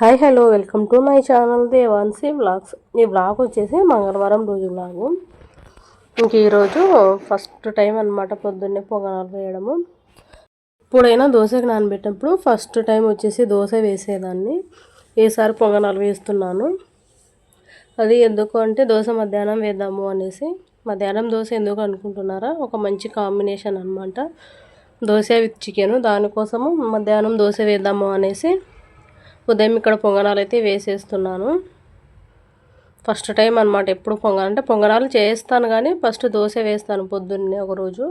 Hi hello welcome to my channel Devansi blogs ఈ blog వచ్చేసి మంగళవారం రోజు బ్లాగు ఇంక ఈరోజు ఫస్ట్ టైం అనమాట పొద్దున్నే పొగనాలు వేయడము. ఇప్పుడైనా దోశకి నానబెట్టినప్పుడు ఫస్ట్ టైం వచ్చేసి దోశ వేసేదాన్ని. ఈసారి పొంగనాలు వేస్తున్నాను. అది ఎందుకు అంటే దోశ మధ్యాహ్నం వేద్దాము అనేసి. మధ్యాహ్నం దోశ ఎందుకు అనుకుంటున్నారా? ఒక మంచి కాంబినేషన్ అనమాట దోశ విత్ చికెను. దానికోసము మధ్యాహ్నం దోశ వేద్దాము అనేసి ఉదయం ఇక్కడ పొంగనాలు అయితే వేసేస్తున్నాను. ఫస్ట్ టైం అనమాట ఎప్పుడు పొంగనాలు అంటే పొంగనాలు చేస్తాను కానీ ఫస్ట్ దోశ వేస్తాను పొద్దున్నే ఒకరోజు.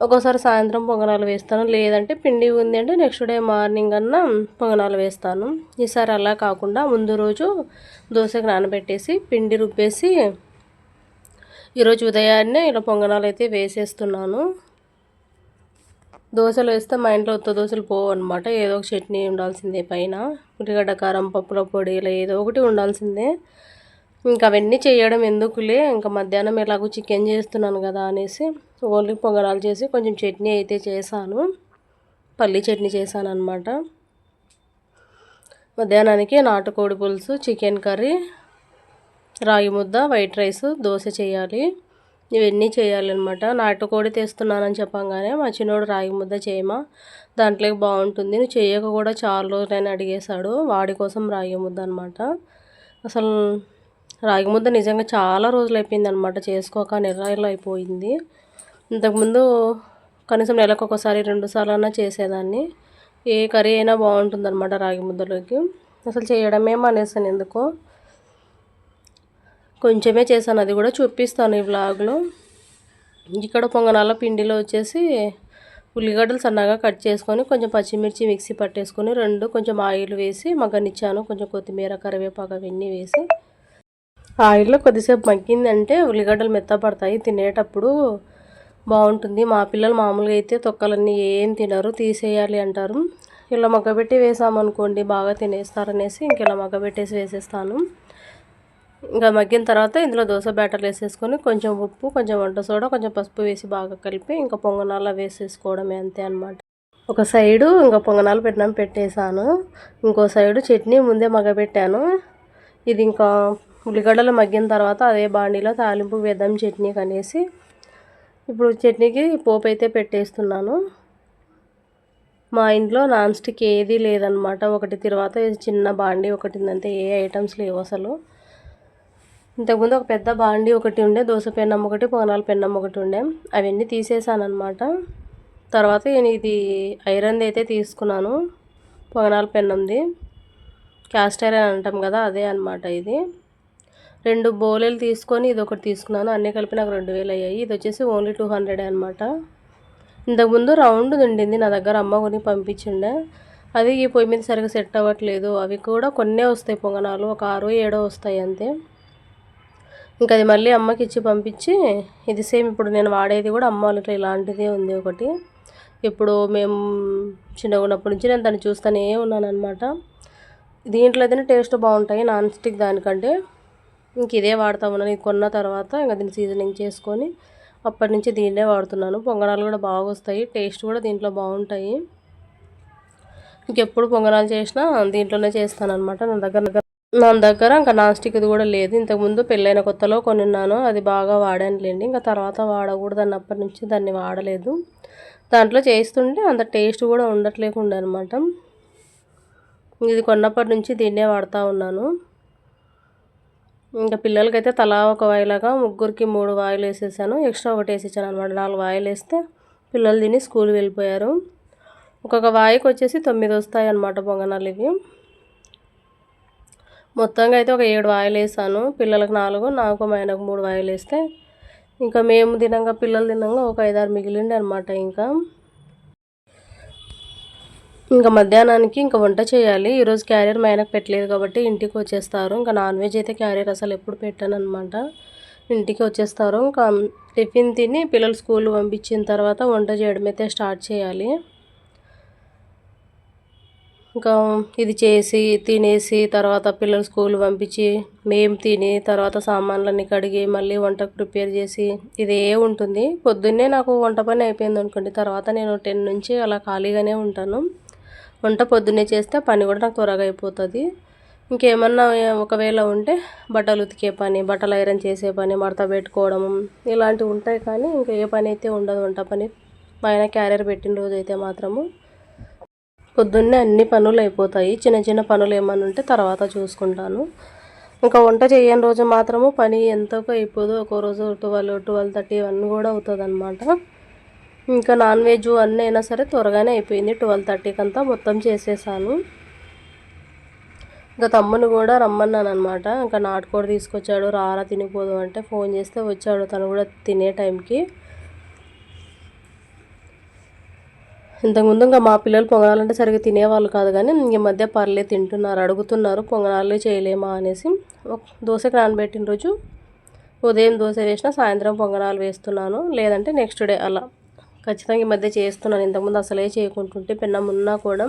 ఒక్కోసారి సాయంత్రం పొంగనాలు వేస్తాను. లేదంటే పిండి ఉంది అంటే నెక్స్ట్ డే మార్నింగ్ అన్నా పొంగనాలు వేస్తాను. ఈసారి అలా కాకుండా ముందు రోజు దోశకు నానబెట్టేసి పిండి రుబ్బేసి ఈరోజు ఉదయాన్నే ఇలా పొంగనాలు అయితే వేసేస్తున్నాను. దోశలు వేస్తే మా ఇంట్లో ఉత్త దోశలు పోవు అనమాట ఏదో ఒక చట్నీ ఉండాల్సిందే పైన. ఉల్లిగడ్డ కారం పప్పుల పొడి ఇలా ఏదో ఒకటి ఉండాల్సిందే. ఇంకా అవన్నీ చేయడం ఎందుకులే? ఇంకా మధ్యాహ్నం ఎలాగో చికెన్ చేస్తున్నాను కదా అనేసి ఓన్లీ పొంగనాలు చేసి కొంచెం చట్నీ అయితే చేశాను. పల్లీ చట్నీ చేశాను అనమాట మధ్యాహ్నానికి నాటుకోడి పులుసు చికెన్ కర్రీ రాగి ముద్ద వైట్ రైస్ దోశ చేయాలి. ఇవన్నీ చేయాలన్నమాట. నాటుకోడి తెస్తున్నానని చెప్పంగానే మా చిన్నోడు రాగి ముద్ద చేయమా? దాంట్లోకి బాగుంటుంది. నువ్వు చేయక కూడా చాలా రోజులైనా అడిగేశాడు. వాడి కోసం రాగి ముద్ద అనమాట అసలు రాగి ముద్ద నిజంగా చాలా రోజులు అయిపోయింది అనమాట చేసుకోక నెలలు అయిపోయింది. ఇంతకుముందు కనీసం నెలకు ఒకసారి రెండు సార్లు అన్నా చేసేదాన్ని. ఏ కర్రీ అయినా బాగుంటుంది రాగి ముద్దలోకి. అసలు చేయడమే మానేసాను ఎందుకో. కొంచెమే చేశాను. అది కూడా చూపిస్తాను ఈ వ్లాగ్లో. ఇక్కడ పొంగనాల పిండిలో వచ్చేసి ఉల్లిగడ్డలు సన్నగా కట్ చేసుకొని కొంచెం పచ్చిమిర్చి మిక్సీ పట్టేసుకొని రెండు కొంచెం ఆయిల్ వేసి మగ్గనిచ్చాను. కొంచెం కొత్తిమీర కరివేపాకు అవన్నీ వేసి. ఆయిల్లో కొద్దిసేపు మగ్గిందంటే ఉల్లిగడ్డలు మెత్తపడతాయి తినేటప్పుడు బాగుంటుంది. మా పిల్లలు మామూలుగా అయితే తొక్కలన్నీ ఏం తినరు తీసేయాలి అంటారు. ఇలా మగ్గబెట్టి వేసామనుకోండి బాగా తినేస్తారనేసి ఇంక ఇలా మగ్గబెట్టేసి వేసేస్తాను. ఇంకా మగ్గిన తర్వాత ఇందులో దోశ బ్యాటర్లు వేసేసుకొని కొంచెం ఉప్పు కొంచెం వంట సోడా కొంచెం పసుపు వేసి బాగా కలిపి ఇంకా పొంగనాల వేసేసుకోవడమే అంతే అనమాట ఒక సైడు ఇంకా పొంగనాలు పెట్టినాం పెట్టేశాను. ఇంకో సైడు చట్నీ ముందే మగబెట్టాను ఇది ఇంకా ఉల్లిగడ్డలు మగ్గిన తర్వాత అదే బాండీలో తాలింపు వేద్దాం చట్నీ కనేసి ఇప్పుడు చట్నీకి పోపు అయితే పెట్టేస్తున్నాను. మా ఇంట్లో నాన్ స్టిక్ ఏది లేదనమాట ఒకటి తర్వాత చిన్న బాండీ ఒకటి అంతే ఏ ఐటమ్స్ లేవు అసలు. ఇంతకుముందు ఒక పెద్ద బాండి ఒకటి ఉండే దోశ పెన్నం ఒకటి పొగనాల పెన్నం ఒకటి ఉండే. అవన్నీ తీసేసాను అనమాట తర్వాత నేను ఇది ఐరన్ది అయితే తీసుకున్నాను పొగనాల పెన్నంది. క్యాస్ట్ ఐరన్ అంటాం కదా అదే అనమాట ఇది. రెండు బోలెలు తీసుకొని ఇది ఒకటి తీసుకున్నాను అన్నీ కలిపి నాకు రెండు వేలు అయ్యాయి. ఇది వచ్చేసి ఓన్లీ టూ హండ్రెడ్ అనమాట ఇంతకుముందు రౌండ్ ఉండింది నా దగ్గర అమ్మ కొని పంపించిండే. అది ఈ పొయ్యి మీద సరిగ్గా సెట్ అవ్వట్లేదు. అవి కూడా కొన్నే వస్తాయి పొంగనాలు ఒక ఆరో ఏడో వస్తాయి అంతే. ఇంకా అది మళ్ళీ అమ్మకి ఇచ్చి పంపించి ఇది సేమ్ ఇప్పుడు నేను వాడేది కూడా అమ్మ వాళ్ళకి ఇలాంటిదే ఉంది ఒకటి. ఇప్పుడు మేము చిన్నగా ఉన్నప్పటి నుంచి నేను దాన్ని చూస్తూనే ఉన్నాను అనమాట దీంట్లో అయితేనే టేస్ట్ బాగుంటాయి నాన్ స్టిక్ దానికంటే. ఇంక ఇదే వాడుతూ ఉన్నాను ఇది కొన్న తర్వాత ఇంకా దీన్ని సీజనింగ్ చేసుకొని అప్పటి నుంచి దీన్నే వాడుతున్నాను. పొంగనాలు కూడా బాగా వస్తాయి టేస్ట్ కూడా దీంట్లో బాగుంటాయి. ఇంకెప్పుడు పొంగనాలు చేసినా దీంట్లోనే చేస్తాను అనమాట నా దగ్గర నా దగ్గర ఇంకా నాన్ స్టిక్ది కూడా లేదు. ఇంతకుముందు పెళ్ళైన కొత్తలో కొనున్నాను. అది బాగా వాడానులేండి. ఇంకా తర్వాత వాడకూడదు అన్నప్పటి నుంచి దాన్ని వాడలేదు. దాంట్లో చేస్తుంటే అంత టేస్ట్ కూడా ఉండట్లేకుండా అనమాట ఇది కొన్నప్పటి నుంచి దీన్నే వాడుతూ ఉన్నాను. ఇంకా పిల్లలకైతే తలా ఒక వాయిలాగా ముగ్గురికి మూడు వాయిలు వేసేసాను. ఎక్స్ట్రా ఒకటి వేసేసాను అనమాట. నాలుగు వాయిలు వేస్తే పిల్లలు తిని స్కూల్ వెళ్ళిపోయారు. ఒక్కొక్క వాయికి వచ్చేసి తొమ్మిది వస్తాయి అనమాట పొంగనాలు ఇవి. మొత్తంగా అయితే ఒక ఏడు వాయిలు వేసాను పిల్లలకు నాలుగు నాకు మా ఆయనకు మూడు వాయిలు వేస్తే ఇంకా మేము తినంగా పిల్లలు తినంగా ఒక ఐదారు మిగిలిండే అనమాట ఇంకా. ఇంకా మధ్యాహ్నానికి ఇంకా వంట చేయాలి. ఈరోజు క్యారియర్ మా ఆయనకు పెట్టలేదు కాబట్టి ఇంటికి వచ్చేస్తారు. ఇంకా నాన్ వెజ్ అయితే క్యారియర్ అసలు ఎప్పుడు పెట్టాను అనమాట ఇంటికి వచ్చేస్తారు. ఇంకా టిఫిన్ తిని పిల్లలు స్కూల్ పంపించిన తర్వాత వంట చేయడం అయితే స్టార్ట్ చేయాలి. ఇంకా ఇది చేసి తినేసి తర్వాత పిల్లలు స్కూల్ పంపించి మేము తిని తర్వాత సామాన్లన్నీ కడిగి మళ్ళీ వంటకు ప్రిపేర్ చేసి ఇదే ఉంటుంది. పొద్దున్నే నాకు వంట పని అయిపోయింది అనుకోండి. తర్వాత నేను టెన్ నుంచి అలా ఖాళీగానే ఉంటాను. వంట పొద్దున్నే చేస్తే పని కూడా నాకు త్వరగా అయిపోతుంది. ఇంకేమన్నా ఒకవేళ ఉంటే బట్టలు ఉతికే పని బట్టలు ఐరన్ చేసే పని మడత పెట్టుకోవడం ఇలాంటివి ఉంటాయి కానీ ఇంకా ఏ పని అయితే ఉండదు. వంట పని పైన క్యారియర్ పెట్టిన రోజు అయితే మాత్రము. పొద్దున్నే అన్ని పనులు అయిపోతాయి. చిన్న చిన్న పనులు ఏమన్నా ఉంటే తర్వాత చూసుకుంటాను. ఇంకా వంట చేయని రోజు మాత్రము పని ఎంతకు అయిపోదు ఒక్కో రోజు ట్వెల్వ్ ట్వెల్వ్ థర్టీ వన్ కూడా అవుతుంది అనమాట ఇంకా నాన్ వెజ్ అన్నీ అయినా సరే త్వరగానే అయిపోయింది. ట్వెల్వ్ థర్టీకి అంతా మొత్తం చేసేసాను. ఇంకా తమ్ముని కూడా రమ్మన్నాను అనమాట ఇంకా నాటుకోడి తీసుకొచ్చాడు. రారా తినిపోదు అంటే ఫోన్ చేస్తే వచ్చాడు. తను కూడా తినే టైంకి. ఇంతకుముందు ఇంకా మా పిల్లలు పొంగనాలంటే సరిగ్గా తినేవాళ్ళు కాదు కానీ ఈ మధ్య పర్లే తింటున్నారు అడుగుతున్నారు పొంగనాలు చేయలేమా అనేసి. దోశకి నానబెట్టిన రోజు ఉదయం దోశ వేసినా సాయంత్రం పొంగనాలు వేస్తున్నాను. లేదంటే నెక్స్ట్ డే అలా. ఖచ్చితంగా ఈ మధ్య చేస్తున్నాను. ఇంతకుముందు అసలే చేయకుంటుంటే పెన్నం ఉన్నా కూడా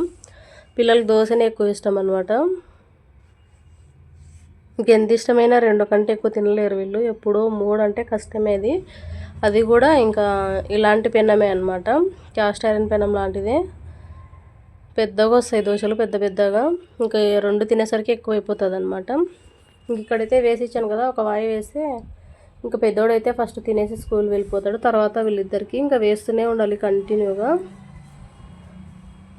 పిల్లలకు దోశనే ఎక్కువ ఇష్టం అనమాట ఇంకెంత ఇష్టమైనా రెండు కంటే ఎక్కువ తినలేరు వీళ్ళు. ఎప్పుడో మూడు అంటే కష్టమేది. అది కూడా ఇంకా ఇలాంటి పెనమే అనమాట క్యాస్ట్ ఐరన్ పెనం లాంటిదే. పెద్దగా వస్తాయి దోశలు పెద్ద పెద్దగా. ఇంకా రెండు తినేసరికి ఎక్కువ అయిపోతుంది అనమాట ఇంక ఇక్కడైతే వేసి ఇచ్చాను కదా ఒక వాయి వేస్తే ఇంకా పెద్దోడైతే ఫస్ట్ తినేసి స్కూల్ వెళ్ళిపోతాడు. తర్వాత వీళ్ళిద్దరికి ఇంకా వేస్తూనే ఉండాలి కంటిన్యూగా.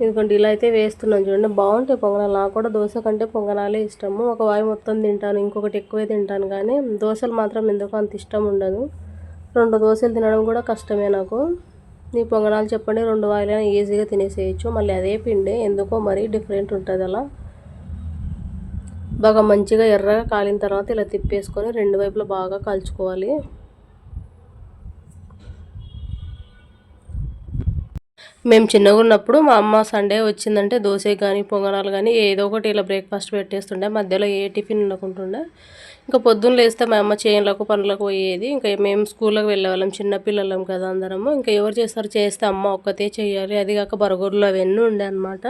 ఇదిగోండి ఇలా అయితే వేస్తున్నాను చూడండి. బాగుంటాయి పొంగనాలు. నాకు కూడా దోశ కంటే పొంగనాలే ఇష్టము. ఒక వాయి మొత్తం తింటాను ఇంకొకటి ఎక్కువే తింటాను. కానీ దోశలు మాత్రం ఎందుకో అంత ఇష్టం ఉండదు. రెండు దోశలు తినడం కూడా కష్టమే నాకు. నీ పొంగనాలు చెప్పండి రెండు వాయిలైనా ఈజీగా తినేసేయచ్చు. మళ్ళీ అదే పిండి ఎందుకో మరీ డిఫరెంట్ ఉంటుంది అలా. బాగా మంచిగా ఎర్రగా కాలిన తర్వాత ఇలా తిప్పేసుకొని రెండు వైపులా బాగా కాల్చుకోవాలి. మేము చిన్నగా ఉన్నప్పుడు మా అమ్మ సండే వచ్చిందంటే దోశ కానీ పొంగనాలు కానీ ఏదో ఒకటి ఇలా బ్రేక్ఫాస్ట్ పెట్టేస్తుండే. మధ్యలో ఏ టిఫిన్ ఉండకుంటుండే ఇంకా పొద్దున్న లేస్తే మా అమ్మ చేనులకు పనులకు పోయేది. ఇంకా మేము స్కూల్కి వెళ్ళేవాళ్ళం చిన్నపిల్లలం కదా అందరము. ఇంకా ఎవరు చేస్తారు? చేస్తే అమ్మ ఒక్కతే చేయాలి. అది కాక బరగూరులో అవన్నీ ఉండే అనమాట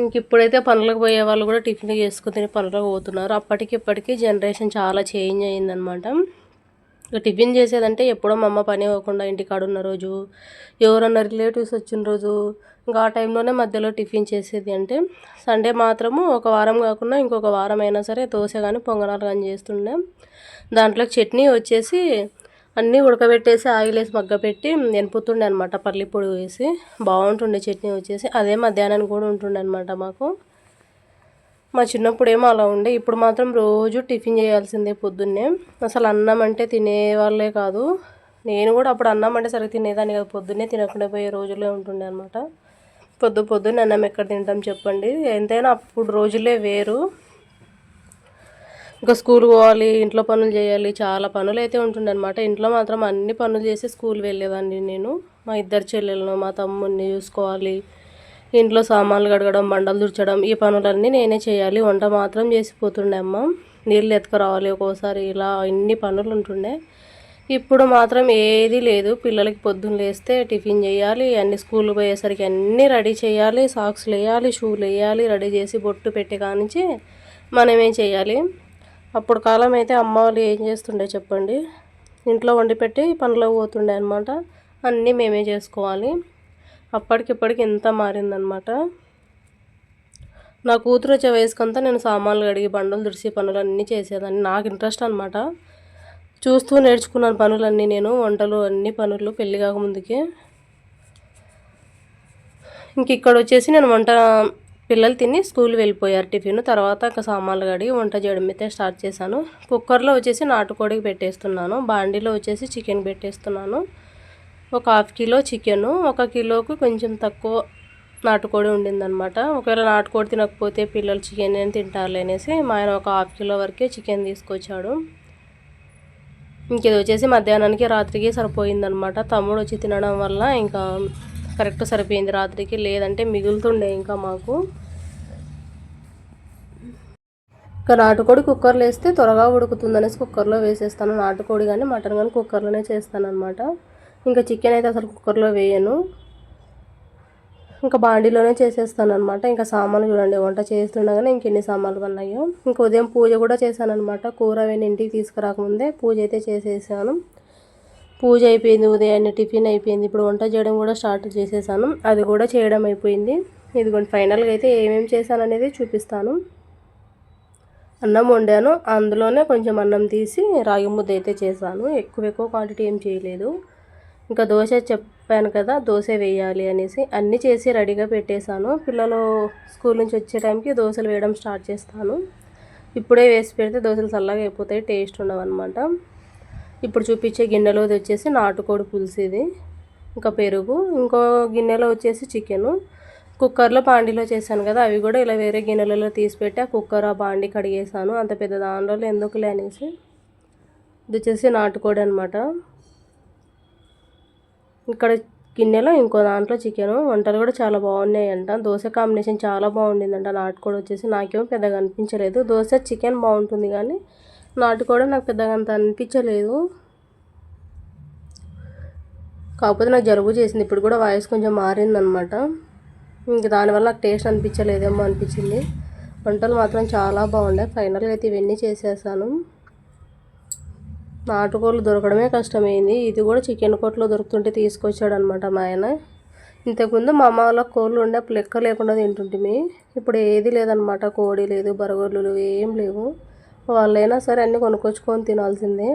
ఇంక ఇప్పుడైతే పనులకు పోయే వాళ్ళు కూడా టిఫిన్ చేసుకుని పనులకు పోతున్నారు. అప్పటికి ఇప్పటికీ జనరేషన్ చాలా చేంజ్ అయిందనమాట ఇక టిఫిన్ చేసేదంటే ఎప్పుడో మా అమ్మ పని అవ్వకుండా ఇంటికాడ ఉన్న రోజు ఎవరన్నా రిలేటివ్స్ వచ్చిన రోజు ఇంకా ఆ టైంలోనే మధ్యలో టిఫిన్ చేసేది అంటే సండే మాత్రము ఒక వారం కాకుండా ఇంకొక వారం అయినా సరే దోశ కానీ పొంగనాలు కానీ చేస్తుండే. దాంట్లో చట్నీ వచ్చేసి అన్నీ ఉడకబెట్టేసి ఆయిల్ వేసి మగ్గపెట్టి ఎనుపుతుండే అనమాట పల్లి పొడి వేసి. బాగుంటుండే చట్నీ వచ్చేసి. అదే మధ్యాహ్నానికి కూడా ఉంటుండే అనమాట మాకు. మా చిన్నప్పుడు ఏమో అలా ఉండే. ఇప్పుడు మాత్రం రోజు టిఫిన్ చేయాల్సిందే పొద్దున్నే. అసలు అన్నం అంటే తినేవాళ్ళే కాదు. నేను కూడా అప్పుడు అన్నం అంటే సరిగ్గా తినేదాన్ని కదా. పొద్దున్నే తినకుండా పోయే రోజులే ఉంటుండే అనమాట పొద్దు పొద్దున్న అన్నం ఎక్కడ తింటాం చెప్పండి. ఎంతైనా అప్పుడు రోజులే వేరు. ఇంకా స్కూల్ పోవాలి ఇంట్లో పనులు చేయాలి చాలా పనులు అయితే ఉంటుండే అనమాట ఇంట్లో మాత్రం అన్ని పనులు చేసి స్కూల్ వెళ్ళేదాన్ని నేను. మా ఇద్దరు చెల్లెలను మా తమ్ముడిని చూసుకోవాలి. ఇంట్లో సామాన్లు కడగడం బండలు దుర్చడం ఈ పనులన్నీ నేనే చేయాలి. వంట మాత్రం చేసిపోతుండే అమ్మ. నీళ్ళు ఎత్తుకురావాలి ఒక్కోసారి. ఇలా ఇన్ని పనులు ఉంటుండే. ఇప్పుడు మాత్రం ఏది లేదు. పిల్లలకి పొద్దున్న లేస్తే టిఫిన్ చేయాలి. అన్ని స్కూల్ పోయేసరికి అన్నీ రెడీ చేయాలి. సాక్స్లు వేయాలి షూలు వేయాలి రెడీ చేసి బొట్టు పెట్టి కానించి మనమే చేయాలి? అప్పుడు కాలం అయితే అమ్మ వాళ్ళు ఏం చేస్తుండే చెప్పండి? ఇంట్లో వండి పెట్టి పనులకు పోతుండే అనమాట అన్నీ మేమే చేసుకోవాలి. అప్పటికిప్పటికి ఎంత మారిందనమాట నా కూతురు వచ్చే వయసుకంతా నేను సామాన్లు కడిగి బండలు దుడిసి పనులు అన్నీ చేసేదాన్ని. నాకు ఇంట్రెస్ట్ అనమాట చూస్తూ నేర్చుకున్నాను పనులన్నీ నేను వంటలు అన్ని పనులు పెళ్ళి కాకముందుకే ఇంక ఇక్కడ వచ్చేసి నేను వంట పిల్లలు తిని స్కూల్ వెళ్ళిపోయారు టిఫిన్. తర్వాత ఇంకా సామాన్లు కడిగి వంట చేయడం అయితే స్టార్ట్ చేశాను. కుక్కర్లో వచ్చేసి నాటుకోడికి పెట్టేస్తున్నాను. బాండీలో వచ్చేసి చికెన్ పెట్టేస్తున్నాను. ఒక హాఫ్ కిలో చికెను ఒక కిలోకు కొంచెం తక్కువ నాటుకోడి ఉండిందనమాట ఒకవేళ నాటుకోడి తినకపోతే పిల్లలు చికెన్ ఏం తింటారులే అనేసి మా ఆయన ఒక హాఫ్ కిలో వరకే చికెన్ తీసుకొచ్చాడు. ఇంక ఇది వచ్చేసి మధ్యాహ్నానికి రాత్రికి సరిపోయిందనమాట. తమ్ముడు వచ్చి తినడం వల్ల ఇంకా కరెక్ట్ సరిపోయింది రాత్రికి. లేదంటే మిగులుతుండే ఇంకా మాకు. ఇంకా నాటుకోడి కుక్కర్లో వేస్తే త్వరగా ఉడుకుతుందనేసి కుక్కర్లో వేసేస్తాను. నాటుకోడి కానీ మటన్ కానీ కుక్కర్లోనే చేస్తాను అనమాట ఇంకా చికెన్ అయితే అసలు కుక్కర్లో వేయను. ఇంకా బాండీలోనే చేసేస్తాను అనమాట ఇంకా సామాన్లు చూడండి వంట చేస్తుండగానే ఇంకెన్ని సామాన్లు ఉన్నాయో ఇంక ఉదయం పూజ కూడా చేశాను అనమాట కూర అవన్నీ ఇంటికి తీసుకురాకముందే పూజ అయితే చేసేసాను. పూజ అయిపోయింది ఉదయాన్నే టిఫిన్ అయిపోయింది. ఇప్పుడు వంట చేయడం కూడా స్టార్ట్ చేసేసాను. అది కూడా చేయడం అయిపోయింది. ఇదిగోండి ఫైనల్గా అయితే ఏమేమి చేశాను అనేది చూపిస్తాను. అన్నం వండాను. అందులోనే కొంచెం అన్నం తీసి రాగి ముద్ద అయితే చేశాను. ఎక్కువ ఎక్కువ క్వాంటిటీ ఏం చేయలేదు. ఇంకా దోశ చెప్ చెప్పాను కదా దోశ వేయాలి అనేసి. అన్నీ చేసి రెడీగా పెట్టేశాను. పిల్లలు స్కూల్ నుంచి వచ్చే టైంకి దోశలు వేయడం స్టార్ట్ చేస్తాను. ఇప్పుడే వేసి పెడితే దోశలు చల్లగా అయిపోతాయి టేస్ట్ ఉండవన్నమాట. ఇప్పుడు చూపించే గిన్నెలోది వచ్చేసి నాటుకోడి పులుసు ఇది ఇంకా పెరుగు ఇంకో గిన్నెలో వచ్చేసి చికెను. కుక్కర్లో బాండీలో చేశాను కదా అవి కూడా ఇలా వేరే గిన్నెలలో తీసి పెట్టి ఆ కుక్కర్ ఆ బాండీ కడిగేసాను అంత పెద్ద దానిలో ఎందుకులే అనేసి. ఇది వచ్చేసి నాటుకోడి అనమాట ఇక్కడ గిన్నెలో ఇంకో దాంట్లో చికెన్ వంటలు కూడా చాలా బాగున్నాయంట. దోశ కాంబినేషన్ చాలా బాగుండిందంట. నాటుకోడి వచ్చేసి నాకేమో పెద్దగా అనిపించలేదు. దోశ చికెన్ బాగుంటుంది కానీ నాటుకోడి నాకు పెద్దగా అంత అనిపించలేదు. కాకపోతే నాకు జలుబు చేసింది. ఇప్పుడు కూడా వాయిస్ కొంచెం మారిందనమాట. ఇంక దానివల్ల నాకు టేస్ట్ అనిపించలేదేమో అనిపించింది. వంటలు మాత్రం చాలా బాగున్నాయి. ఫైనల్గా అయితే ఇవన్నీ చేసేసాను. నాటుకోళ్ళు దొరకడమే కష్టమైంది. ఇది కూడా చికెన్ కోట్లో దొరుకుతుంటే తీసుకొచ్చాడు అనమాట మా ఆయన. ఇంతకుముందు మా అమ్మ వాళ్ళ కోళ్ళు ఉండే లెక్క లేకుండా తింటుంటే ఇప్పుడు ఏది లేదనమాట. కోడి లేదు బరగొడ్లు ఏం లేవు. వాళ్ళైనా సరే అన్నీ కొనుక్కొచ్చుకొని తినాల్సిందే.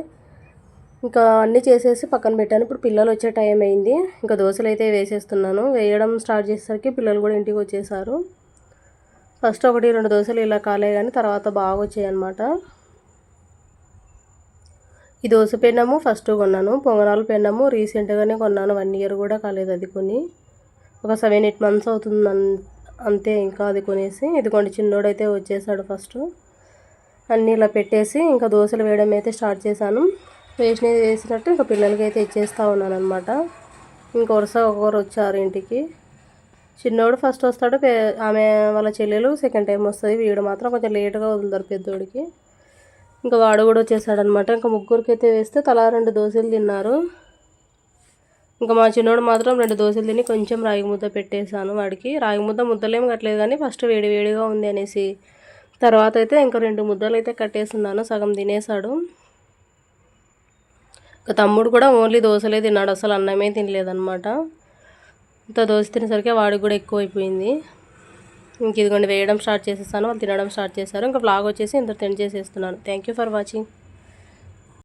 ఇంకా అన్నీ చేసేసి పక్కన పెట్టాను. ఇప్పుడు పిల్లలు వచ్చే టైం అయింది. ఇంకా దోశలు అయితే వేసేస్తున్నాను. వేయడం స్టార్ట్ చేసేసరికి పిల్లలు కూడా ఇంటికి వచ్చేసారు. ఫస్ట్ ఒకటి రెండు దోశలు ఇలా కాలే కానీ తర్వాత బాగా వచ్చాయి అనమాట ఈ దోశ పెన్నము ఫస్ట్ కొన్నాను పొంగనాలు పెన్నము రీసెంట్గానే కొన్నాను వన్ ఇయర్ కూడా కాలేదు అది కొని. ఒక సెవెన్ ఎయిట్ మంత్స్ అవుతుంది అంతే ఇంకా అది కొనేసి ఇదిగోండి చిన్నోడైతే వచ్చేసాడు ఫస్ట్ అన్నీ ఇలా పెట్టేసి ఇంకా దోశలు వేయడం అయితే స్టార్ట్ చేశాను. వేసిన వేసినట్టు ఇంకా పిల్లలకి అయితే ఇచ్చేస్తూ ఉన్నాను అనమాట ఇంకా వరుస ఒకరు వచ్చారు ఇంటికి. చిన్నోడు ఫస్ట్ వస్తాడు ఆమె వాళ్ళ చెల్లెలు సెకండ్ టైం వస్తుంది వీడు మాత్రం కొంచెం లేట్గా వదులుతారు పెద్దోడికి. ఇంకా వాడు కూడా వచ్చేసాడనమాట. ఇంకా ముగ్గురికైతే వేస్తే తలా రెండు దోశలు తిన్నారు. ఇంకా మా చిన్నోడు మాత్రం రెండు దోశలు తిని కొంచెం రాగి ముద్ద పెట్టేశాను వాడికి. రాగి ముద్ద ముద్దలేం కట్టలేదు కానీ ఫస్ట్ వేడి వేడిగా ఉంది అనేసి. తర్వాత అయితే ఇంకా రెండు ముద్దలు అయితే కట్టేస్తున్నాను సగం తినేసాడు తమ్ముడు కూడా ఓన్లీ దోశలే తిన్నాడు అసలు అన్నమే తినలేదనమాట. ఇంత దోశ తినేసరికి వాడికి కూడా ఎక్కువైపోయింది. ఇంక ఇదిగోండి వేయడం స్టార్ట్ చేసేస్తాను వాళ్ళు తినడం స్టార్ట్ చేశారు. ఇంకా బ్లాగ్ వచ్చేసి ఇంత తిని చేసేస్తున్నాను. Thank for watching